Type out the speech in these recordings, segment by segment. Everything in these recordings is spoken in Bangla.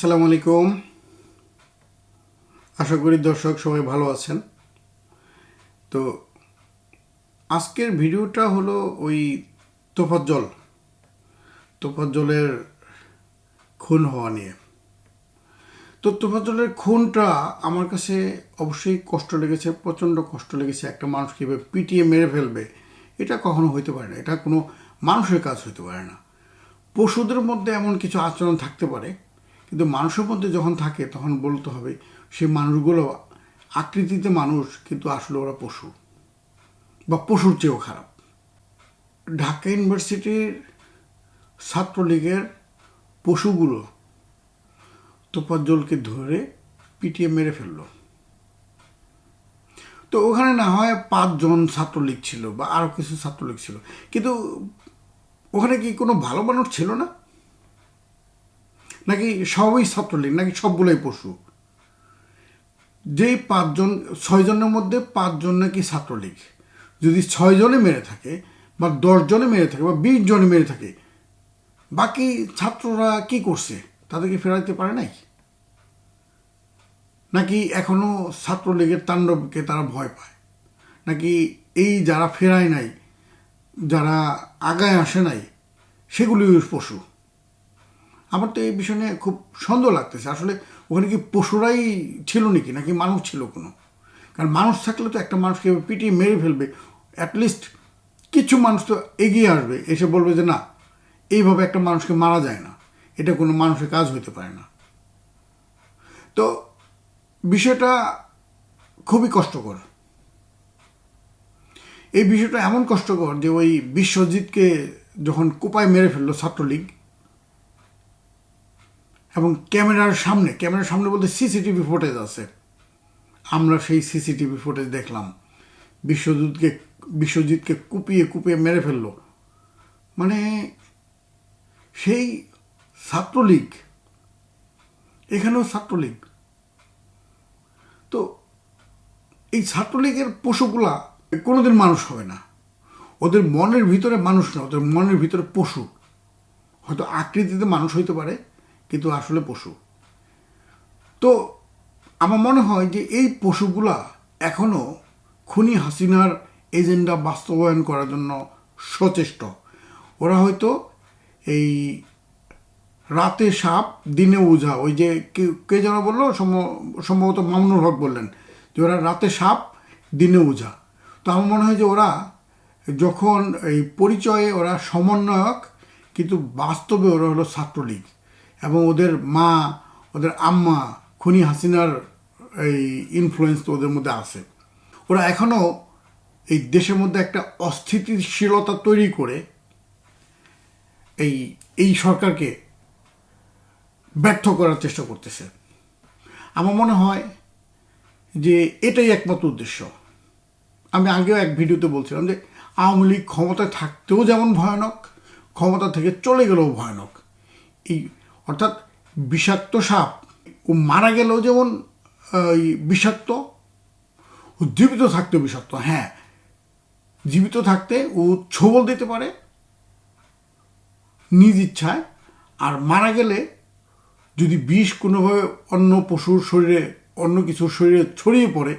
আসসালামু আলাইকুম। আশা করি দর্শক সবাই ভালো আছেন। তো আজকের ভিডিওটা হলো ওই তোফাজ্জল। তোফাজ্জলের খুন হওয়া নিয়ে। তো তোফাজ্জলের খুনটা আমার কাছে অবশ্যই কষ্ট লেগেছে, প্রচণ্ড কষ্ট লেগেছে। একটা মানুষ কীভাবে পিটিয়ে মেরে ফেলবে, এটা কখনো হইতে পারে না। এটা কোনো মানুষের কাজ হইতে পারে না। পশুদের মধ্যে এমন কিছু আচরণ থাকতে পারে কিন্তু মানুষের মধ্যে যখন থাকে, তখন বলতে হবে সেই মানুষগুলো আকৃতিতে মানুষ, কিন্তু আসলে ওরা পশু বা পশুর চেয়েও খারাপ। ঢাকা ইউনিভার্সিটির ছাত্রলীগের পশুগুলো তোপাজ্জলকে ধরে পিটিয়ে মেরে ফেলল। তো ওখানে না হয় পাঁচজন ছাত্রলীগ ছিল বা আরও কিছু ছাত্রলীগ ছিল। কিন্তু ওখানে কি কোনো ভালো মানুষ ছিল না? নাকি সবই ছাত্রলীগ, নাকি সবগুলোই পশু? যেই পাঁচজন, ছয়জনের মধ্যে পাঁচজন নাকি ছাত্রলীগ। যদি ছয়জনে মেরে থাকে বা দশজনে মেরে থাকে বা বিশ জনে মেরে থাকে, বাকি ছাত্ররা কি করছে? তাদেরকে ফেরাইতে পারে নাই? নাকি এখনও ছাত্রলীগের তাণ্ডবকে তারা ভয় পায়? নাকি এই যারা ফেরায় নাই, যারা আগায় আসে নাই সেগুলি পশু? আমার তো এই বিষয় নিয়ে খুব সন্দেহ লাগতেছে। আসলে ওখানে কি পশুরাই ছিল নাকি? নাকি মানুষ ছিল কোনো? কারণ মানুষ থাকলে তো একটা মানুষকে পিটিয়ে মেরে ফেলবে। অ্যাটলিস্ট কিছু মানুষ তো এগিয়ে আসবে, এসে বলবে যে, না, এইভাবে একটা মানুষকে মারা যায় না। এটা কোনো মানুষের কাজ হইতে পারে না। তো বিষয়টা খুবই কষ্টকর। এই বিষয়টা এমন কষ্টকর যে ওই বিশ্বজিৎকে যখন কোপায় মেরে ফেলল ছাত্রলীগ এবং ক্যামেরার সামনে ক্যামেরার সামনে বলতে সিসিটিভি ফুটেজ আছে। আমরা সেই সিসিটিভি ফুটেজ দেখলাম। বিশ্বজিৎকে বিশ্বজিৎকে কুপিয়ে কুপিয়ে মেরে ফেলল। মানে সেই ছাত্রলীগ, এখানেও ছাত্রলীগ। তো এই ছাত্রলীগের পশুগুলা কোনোদিন মানুষ হবে না। ওদের মনের ভিতরে মানুষ না, ওদের মনের ভিতরে পশু। হয়তো আকৃতিতে মানুষ হইতে পারে কিন্তু আসলে পশু। তো আমার মনে হয় যে এই পশুগুলা এখনও খুনি হাসিনার এজেন্ডা বাস্তবায়ন করার জন্য সচেষ্ট। ওরা হয়তো এই রাতে সাপ, দিনে ওঝা ওই যে কে যেন বলল সম্ভবত মামুনুর হক বললেন, যে ওরা রাতে সাপ, দিনে ওঝা তো আমার মনে হয় যে ওরা যখন এই পরিচয়ে ওরা সমন্বয়ক, কিন্তু বাস্তবে ওরা হলো ছাত্রলীগ। এবং ওদের মা, ওদের আম্মা, খুনি হাসিনার এই ইনফ্লুয়েন্স তো ওদের মধ্যে আছে। ওরা এখনও এই দেশের মধ্যে একটা অস্থিতিশীলতা তৈরি করে এই এই সরকারকে ব্যর্থ করার চেষ্টা করতেছে। আমার মনে হয় যে এটাই একমাত্র উদ্দেশ্য। আমি আগেও এক ভিডিওতে বলছিলাম যে আওয়ামী লীগ ক্ষমতায় থাকতেও যেমন ভয়ানক, ক্ষমতা থেকে চলে গেলেও ভয়ানক। এই অর্থাৎ বিষাক্ত সাপ। ও মারা গেলেও যেমন বিষাক্ত, ও জীবিত থাকতেও বিষাক্ত হ্যাঁ। জীবিত থাকতে ও ছোবল দিতে পারে, নিজ ইচ্ছায়। আর মারা গেলে যদি বিষ কোনোভাবে অন্য পশুর শরীরে, অন্য কিছুর শরীরে ছড়িয়ে পড়ে,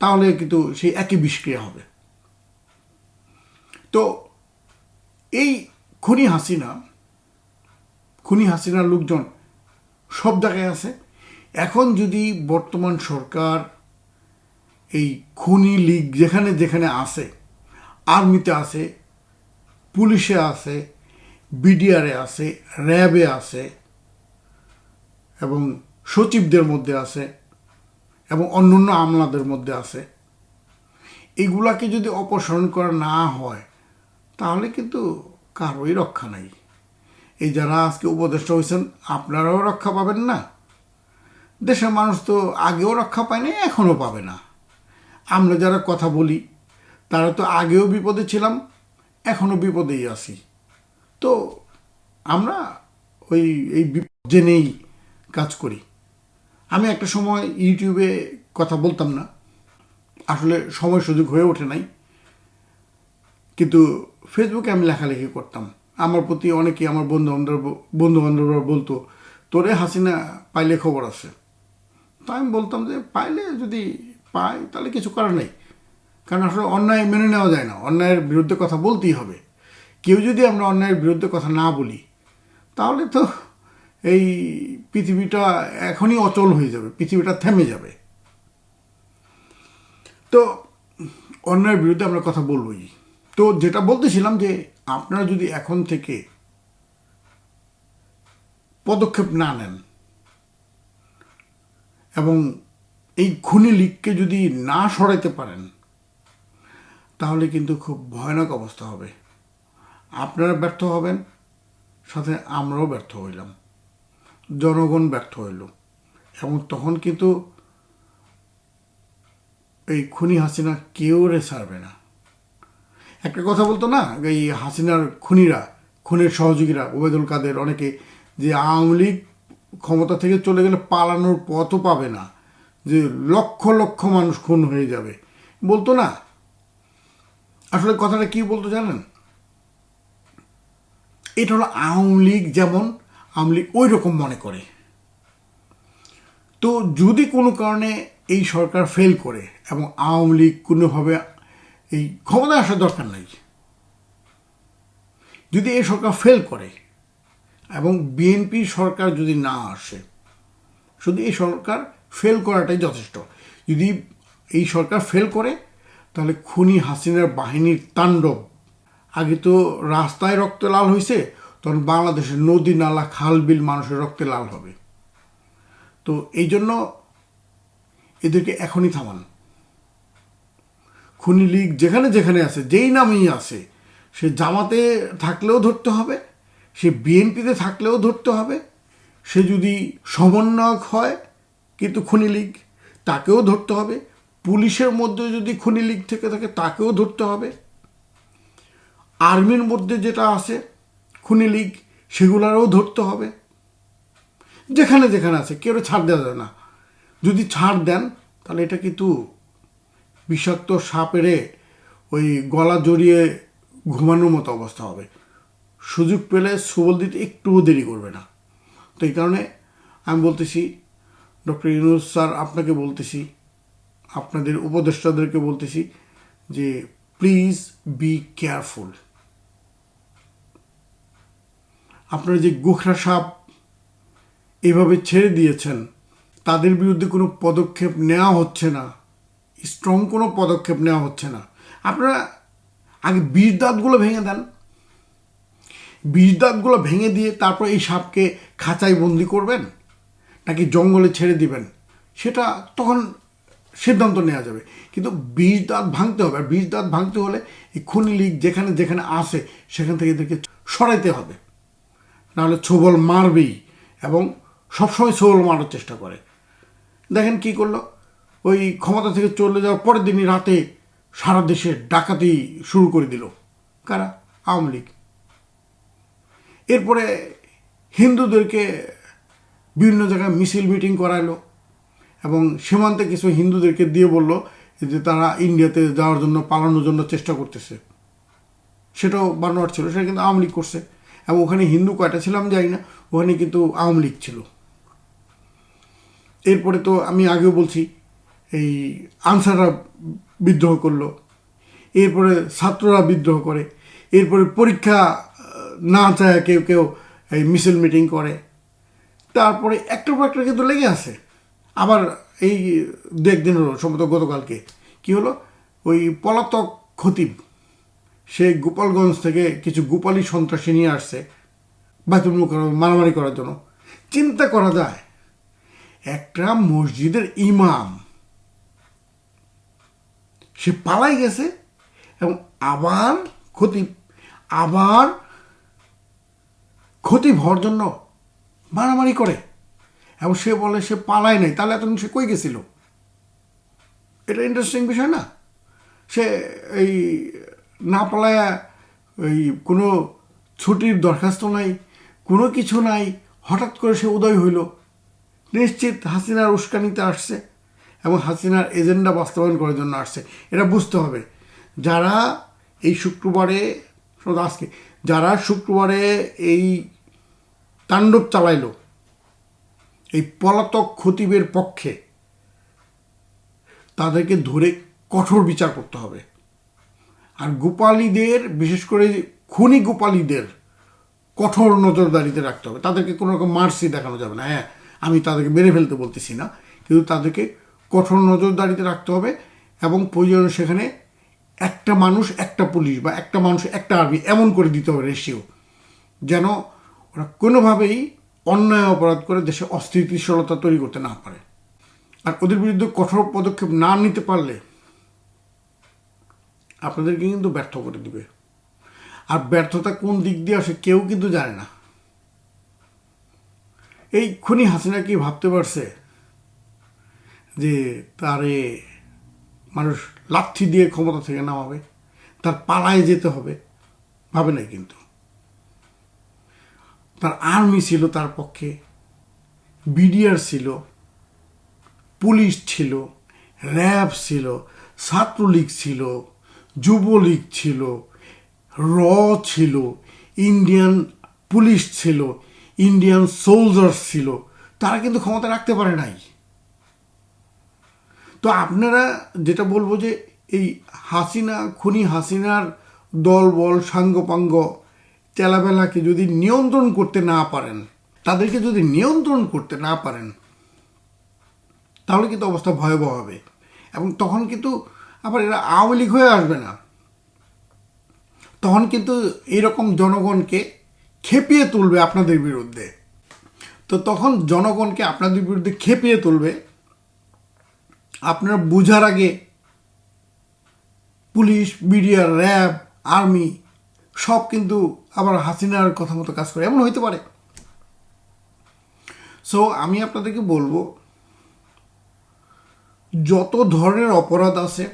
তাহলে কিন্তু সেই একই বিষক্রিয়া হবে। তো এই খুনি হাসিনা খুনি হাসিনার লোকজন সব জায়গায় আছে। এখন যদি বর্তমান সরকার এই খুনি লীগ যেখানে যেখানে আছে, আর্মিতে আছে, পুলিশে আছে, বিডিআরে আছে, র্যাবে আছে, এবং সচিবদের মধ্যে আছে, এবং অন্যান্য আমলাদের মধ্যে আছে, এগুলাকে যদি অপসারণ করা না হয়, তাহলে কিন্তু কারোই রক্ষা নাই। এই যারা আজকে উপদেষ্টা হয়েছেন, আপনারাও রক্ষা পাবেন না। দেশের মানুষ তো আগেও রক্ষা পায় না এখনও পাবে না। আমরা যারা কথা বলি, তারা তো আগেও বিপদে ছিলাম, এখনও বিপদেই আছি। তো আমরা ওই, এই বিপদ জেনেই কাজ করি। আমি একটা সময় ইউটিউবে কথা বলতাম না, আসলে সময় সুযোগ হয়ে ওঠে নাই। কিন্তু ফেসবুকে আমি লেখালেখি করতাম। আমার প্রতি অনেকেই আমার বন্ধু বান্ধব বন্ধু বান্ধবরা বলতো, তোরে হাসিনা পাইলে খবর আছে। তা আমি বলতাম যে, পাইলে যদি পাই, তাহলে কিছু করার নেই। কারণ আসলে অন্যায় মেনে নেওয়া যায় না, অন্যায়ের বিরুদ্ধে কথা বলতেই হবে। কেউ যদি আমরা অন্যায়ের বিরুদ্ধে কথা না বলি, তাহলে তো এই পৃথিবীটা এখনই অচল হয়ে যাবে, পৃথিবীটা থেমে যাবে। তো অন্যায়ের বিরুদ্ধে আমরা কথা বলবই। তো যেটা বলতেছিলাম যে আপনারা যদি এখন থেকে পদক্ষেপ না নেন এবং এই খুনি লীগকে যদি না সরাইতে পারেন, তাহলে কিন্তু খুব ভয়ানক অবস্থা হবে। আপনারা ব্যর্থ হবেন, সাথে আমরাও ব্যর্থ হইলাম। জনগণ ব্যর্থ হইল। এবং তখন কিন্তু এই খুনি হাসিনা কেউ রে ছাড়বে না। একটা কথা বলতো না? এই হাসিনার খুনিরা, খুনের সহযোগীরা ওবেদুল কাদের অনেকে, যে আওয়ামী লীগ ক্ষমতা থেকে চলে গেলে পালানোর পথও পাবে না, যে লক্ষ লক্ষ মানুষ খুন হয়ে যাবে। বলতো না? আসলে কথাটা কি বলতো জানেন? এটা হলো আওয়ামী লীগ যেমন, আওয়ামী লীগ ওই রকম মনে করে। তো যদি কোনো কারণে এই সরকার ফেল করে এবং আওয়ামী লীগ কোনোভাবে এই ক্ষমতায় আসার দরকার নাই। যদি এই সরকার ফেল করে এবং বিএনপি সরকার যদি না আসে, শুধু এই সরকার ফেল করাটাই যথেষ্ট। যদি এই সরকার ফেল করে, তাহলে খুনি হাসিনার বাহিনীর তাণ্ডব। আগে তো রাস্তায় রক্ত লাল হয়েছে তখন বাংলাদেশের নদী, নালা, খাল, বিল মানুষের রক্তে লাল হবে। তো এই জন্য এদেরকে এখনই থামান। খুনি লীগ যেখানে যেখানে আছে, যেই নামেই আছে, সে জামাতে থাকলেও ধরতে হবে, সে বিএনপিতে থাকলেও ধরতে হবে, সে যদি সমন্বয়ক হয় কিন্তু খুনি লীগ, তাকেও ধরতে হবে, পুলিশের মধ্যে যদি খুনি লীগ থেকে থাকে, তাকেও ধরতে হবে, আর্মির মধ্যে যেটা আছে, খুনি লীগ, সেগুলারও ধরতে হবে, যেখানে যেখানে আছে, কেউ ছাড় দেওয়া যায় না, যদি ছাড় দেন, তাহলে এটা কিন্তু বিষাক্ত সাপেরে ওই গলা জড়িয়ে ঘুমানোর মতো অবস্থা হবে। সুযোগ পেলে সুবল দিতে একটুও দেরি করবে না। তো এই কারণে আমি বলতেছি, ডক্টর ইউনুস স্যার, আপনাকে বলতেছি, আপনাদের উপদেষ্টাদেরকে বলতেছি যে প্লিজ বি কেয়ারফুল। আপনারা যে গোখরা সাপ এভাবে ছেড়ে দিয়েছেন, তাদের বিরুদ্ধে কোনো পদক্ষেপ নেওয়া হচ্ছে না। স্ট্রং কোনো পদক্ষেপ নেওয়া হচ্ছে না। আপনারা আগে বিষ দাঁতগুলো ভেঙে দেন। বিষ দাঁতগুলো ভেঙে দিয়ে তারপর এই সাপকে খাঁচায় বন্দি করবেন, নাকি জঙ্গলে ছেড়ে দিবেন, সেটা তখন সিদ্ধান্ত নেওয়া যাবে। কিন্তু বীজ দাঁত ভাঙতে হবে, আর বীজ দাঁত ভাঙতে হলে এই খুনি লীগ যেখানে যেখানে আসে সেখান থেকে এদেরকে সরাইতে হবে। নাহলে ছোবল মারবেই এবং সবসময় ছোবল মারার চেষ্টা করে। দেখেন কি করল? ওই ক্ষমতা থেকে চলে যাওয়ার পরের দিনই রাতে সারা দেশে ডাকাতি শুরু করে দিল। কারা? আওয়ামী লীগ। এরপরে হিন্দুদেরকে বিভিন্ন জায়গায় মিছিল মিটিং করাইলো এবং সীমান্তে কিছু হিন্দুদেরকে দিয়ে বলল যে তারা ইন্ডিয়াতে যাওয়ার জন্য, পালানোর জন্য চেষ্টা করতেছে। সেটাও বানোয়ার ছিল, সেটা কিন্তু আওয়ামী লীগ করছে। এবং ওখানে হিন্দু কয়টা ছিল আমি জানি না, ওখানে কিন্তু আওয়ামী লীগ ছিল। এরপরে তো আমি আগেও বলছি এই আনসাররা বিদ্রোহ করল। এরপরে ছাত্ররা বিদ্রোহ করে। এরপরে পরীক্ষা না চায় কেউ কেউ এই মিছিল মিটিং করে। তারপরে একটার পর একটা কিন্তু লেগে আছে। আবার এই দু একদিন হলো, সম্ভবত গতকালকে। কি হলো? ওই পলাতক খতিব, সে গোপালগঞ্জ থেকে কিছু গোপালী সন্ত্রাসী নিয়ে আসছে বাতুল মারামারি করার জন্য। চিন্তা করা যায়, একটা মসজিদের ইমাম সে পালাই গেছে এবং আবার ক্ষতি আবার ক্ষতি হওয়ার জন্য মারামারি করে। এবং সে বলে সে পালায় নাই, তাহলে এতদিন সে কই গেছিল? এটা ইন্টারেস্টিং বিষয় না? সে এই না পালায়া ওই কোনো ছুটির দরখাস্ত নাই, কোনো কিছু নাই, হঠাৎ করে সে উদয় হইল। নিশ্চিত হাসিনার উস্কানিতে আসছে। এবং হাসিনার এজেন্ডা বাস্তবায়ন করার জন্য আসছে। এটা বুঝতে হবে। যারা এই শুক্রবারে আজকে, যারা শুক্রবারে এই তাণ্ডব চালাইলো, এই পলাতক খতিবের পক্ষে, তাদেরকে ধরে কঠোর বিচার করতে হবে। আর গোপালীদের, বিশেষ করে খুনি গোপালীদের, কঠোর নজরদারিতে রাখতে হবে। তাদেরকে কোনো রকম মার্সি দেখানো যাবে না। হ্যাঁ আমি তাদেরকে মেরে ফেলতে বলতেছি না, কিন্তু তাদেরকে কঠোর নজরদারিতে রাখতে হবে এবং প্রয়োজন সেখানে একটা মানুষ, একটা পুলিশ বা একটা মানুষ, একটা আর্মি এমন করে দিতে হবে রেশিও যেন ওরা কোনোভাবেই অন্যায় অপরাধ করে দেশে অস্থিতিশীলতা তৈরি করতে না পারে। আর ওদের বিরুদ্ধে কঠোর পদক্ষেপ না নিতে পারলে আপনাদেরকে কিন্তু ব্যর্থ করে দিবে। আর ব্যর্থতা কোন দিক দিয়ে আসে কেউ কিন্তু জানে না। এই খুনি হাসিনা কি ভাবতে পারছে? যে তারে মানুষ লাথি দিয়ে ক্ষমতা থেকে নামাবে, তার পালায় যেতে হবে, ভাবে নাই কিন্তু। তার আর্মি ছিল তার পক্ষে, বিডিআর ছিল, পুলিশ ছিল, র্যাব ছিল, ছাত্রলীগ ছিল, যুবলীগ ছিল, র ছিল, ইন্ডিয়ান পুলিশ ছিল, ইন্ডিয়ান সোলজার্স ছিল, তারা কিন্তু ক্ষমতা রাখতে পারে নাই। তো আপনারা যেটা বলব যে এই হাসিনা, খুনি হাসিনার দল, বল, সাঙ্গপাঙ্গ, চেলাবেলাকে যদি নিয়ন্ত্রণ করতে না পারেন, তাদেরকে যদি নিয়ন্ত্রণ করতে না পারেন, তাহলে কিন্তু অবস্থা ভয়াবহ হবে। এবং তখন কিন্তু আবার এরা আওয়ামী লীগ হয়ে আসবে না। তখন কিন্তু এরকম জনগণকে খেপিয়ে তুলবে আপনাদের বিরুদ্ধে। তো তখন জনগণকে আপনাদের বিরুদ্ধে খেপিয়ে তুলবে। আপনারা বুঝার আগে পুলিশ, মিডিয়া, র্যাব, আর্মি সব কিন্তু আবার হাসিনার কথা মতো কাজ করে। এমন হইতে পারে। সো আমি আপনাদেরকে বলব, যত ধরনের অপরাধ আছে,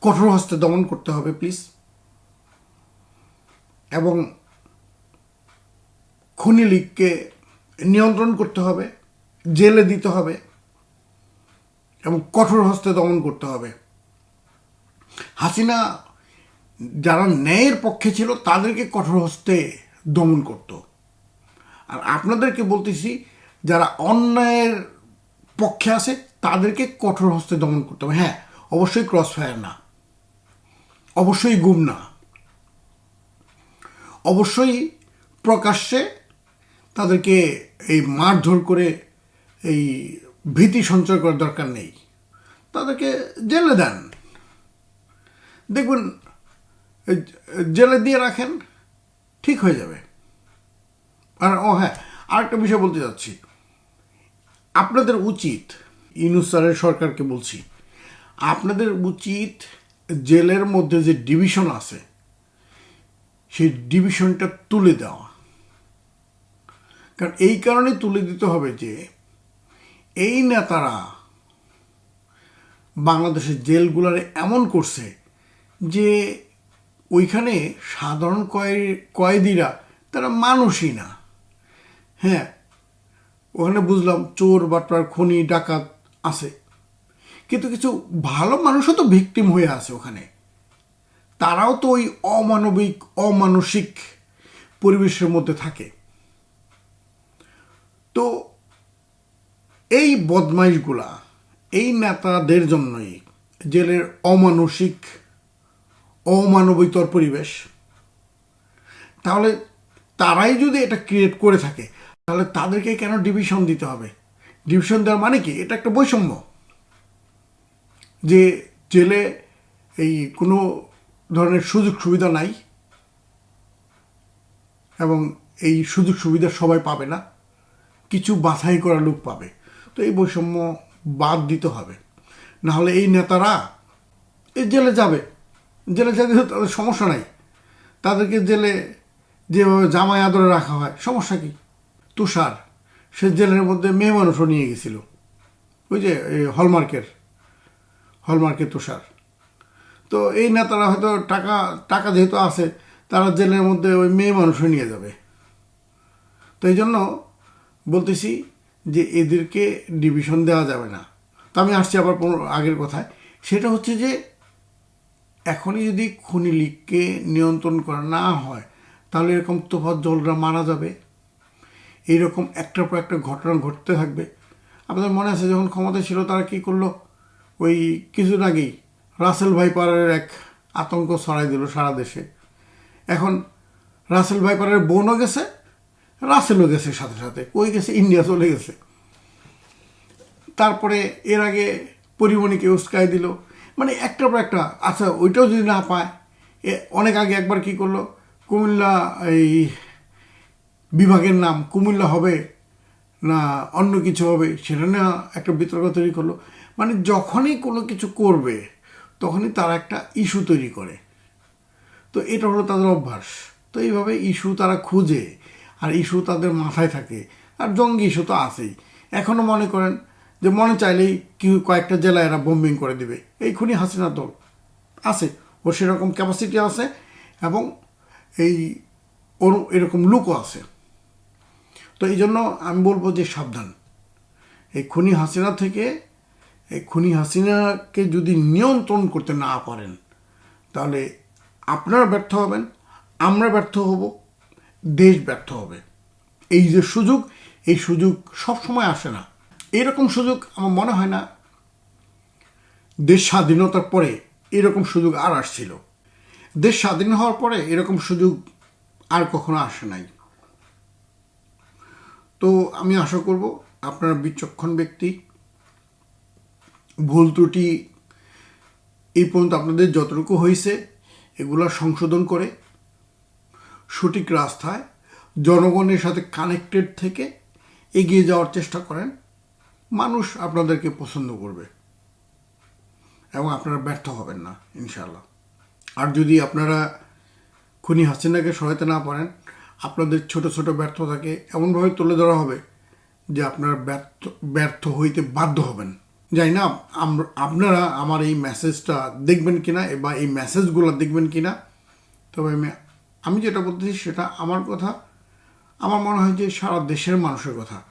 কঠোর হস্তে দমন করতে হবে প্লিজ এবং খুনি লীগকে নিয়ন্ত্রণ করতে হবে, জেলে দিতে হবে। এবং কঠোর হস্তে দমন করতে হবে। হাসিনা যারা ন্যায়ের পক্ষে ছিল, তাদেরকে কঠোর হস্তে দমন করত। আর আপনাদেরকে বলতেছি, যারা অন্যায়ের পক্ষে আছে, তাদেরকে কঠোর হস্তে দমন করতে হবে। হ্যাঁ অবশ্যই ক্রস ফায়ার না। অবশ্যই গুম না। অবশ্যই প্রকাশ্যে তাদেরকে এই মারধর করে এই ভীতি সঞ্চয় করার দরকার নেই। তাদেরকে জেলে দেন। দেখবেন জেলে দিয়ে রাখেন, ঠিক হয়ে যাবে। আর, ও হ্যাঁ আরেকটা বিষয় বলতে যাচ্ছি। আপনাদের উচিত, ইউনুস স্যারের সরকারকে বলছি, আপনাদের উচিত জেলের মধ্যে যে ডিভিশন আছে, সেই ডিভিশনটা তুলে দেওয়া। কারণ এই কারণে তুলে দিতে হবে যে এই নেতারা বাংলাদেশের জেলগুলারে এমন করছে যে ওইখানে সাধারণ কয়, কয়েদিরা তারা মানুষই না। হ্যাঁ ওখানে বুঝলাম চোর, বাটপার, খনি, ডাকাত আছে। কিন্তু কিছু ভালো মানুষও তো ভিকটিম হয়ে আছে ওখানে। তারাও তো ওই অমানবিক, অমানসিক পরিবেশের মধ্যে থাকে। তো এই বদমাইশগুলা, এই নেতাদের জন্যই জেলের অমানসিক, অমানবিকতর পরিবেশ, তাহলে তারাই যদি এটা ক্রিয়েট করে থাকে, তাহলে তাদেরকে কেন ডিভিশন দিতে হবে? ডিভিশন দেওয়ার মানে কি? এটা একটা বৈষম্য। যে জেলে এই কোনো ধরনের সুযোগ সুবিধা নাই এবং এই সুযোগ সুবিধা সবাই পাবে না, কিছু বাছাই করা লোক পাবে। তো এই বৈষম্য বাদ দিতে হবে। না হলে এই নেতারা এই জেলে যাবে। জেলে যেতে তাদের সমস্যা নাই। তাদেরকে জেলে যেভাবে জামাই আদরে রাখা হয়, সমস্যা কি? তুষার, সে জেলের মধ্যে মেয়ে মানুষও নিয়ে গেছিল। ওই যে হলমার্কের হলমার্কের তুষার। তো এই নেতারা হয়তো টাকা টাকা যেহেতু আছে, তারা জেলের মধ্যে ওই মেয়ে মানুষও নিয়ে যাবে। তো এই জন্য বলতেছি যে এদেরকে ডিভিশন দেওয়া যাবে না। তো আমি আসছি আবার আগের কথায়। সেটা হচ্ছে যে, এখনই যদি খনি লীগকে নিয়ন্ত্রণ করা না হয়, তাহলে এরকম তোফাত জলরা মারা যাবে। এইরকম একটার পর একটা ঘটনা ঘটতে থাকবে। আপনাদের মনে আছে যখন ক্ষমতা ছিল, তারা কি করল? ওই কিছুদিন আগেই রাসেল ভাইপারের এক আতঙ্ক ছড়াই দিল সারা দেশে। এখন রাসেল ভাইপারের বোনও গেছে রাসেলও গেছে সাথে সাথে, ওই গেছে, ইন্ডিয়া চলে গেছে। তারপরে এর আগে পরিমণিকে উস্কাই দিল। মানে একটার পর একটা আচ্ছা ওইটাও যদি না পায় অনেক আগে একবার কি করল? কুমিল্লা এই বিভাগের নাম, কুমিল্লা হবে না অন্য কিছু হবে, সেটা নিয়ে একটা বিতর্ক তৈরি করল। মানে যখনই কোনো কিছু করবে, তখনই তারা একটা ইস্যু তৈরি করে। তো এটা হলো তাদের অভ্যাস। তো এইভাবে ইস্যু তারা খুঁজে আর ইস্যু তাদের মাথায় থাকে। আর জঙ্গি ইস্যু তো আছেই। এখনও মনে করেন যে মনে চাইলেই কি কয়েকটা জেলায় এরা বোম্বিং করে দিবে। এই খুনি হাসিনা দল আছে। ওর সেরকম ক্যাপাসিটি আছে এবং এই ওর এরকম লুকও আছে। তো এই জন্য আমি বলব যে সাবধান। এই খুনি হাসিনা থেকে এই খুনি হাসিনাকে যদি নিয়ন্ত্রণ করতে না পারেন, তাহলে আপনারা ব্যর্থ হবেন, আমরা ব্যর্থ হব। দেশ ব্যর্থ হবে। এই যে সুযোগ, এই সুযোগ সব সময় আসে না। এরকম সুযোগ আমার মনে হয় না দেশ স্বাধীনতার পরে এরকম সুযোগ আর আসছিল। দেশ স্বাধীন হওয়ার পরে এরকম সুযোগ আর কখনো আসে নাই। তো আমি আশা করব আপনারা বিচক্ষণ ব্যক্তি, ভুল ত্রুটি এই পর্যন্ত আপনাদের যতটুকু হয়েছে, এগুলো সংশোধন করে সঠিক রাস্তায় জনগণের সাথে কানেক্টেড থেকে এগিয়ে যাওয়ার চেষ্টা করেন, মানুষ আপনাদেরকে পছন্দ করবে এবং আপনারা ব্যর্থ হবেন না ইনশাল্লাহ আর যদি আপনারা খুনি হাসিনাকে সহায়তা না পারেন, আপনাদের ছোট ছোট ব্যর্থতাকে এমনভাবে তুলে ধরা হবে যে আপনারা ব্যর্থ ব্যর্থ হইতে বাধ্য হবেন। যাই না আপনারা আমার এই মেসেজটা দেখবেন কিনা বা এই মেসেজগুলো দেখবেন কিনা, তবে আমি আমি যেটা বলতেছি সেটা আমার কথা। আমার মনে হয় যে সারা দেশের মানুষের কথা।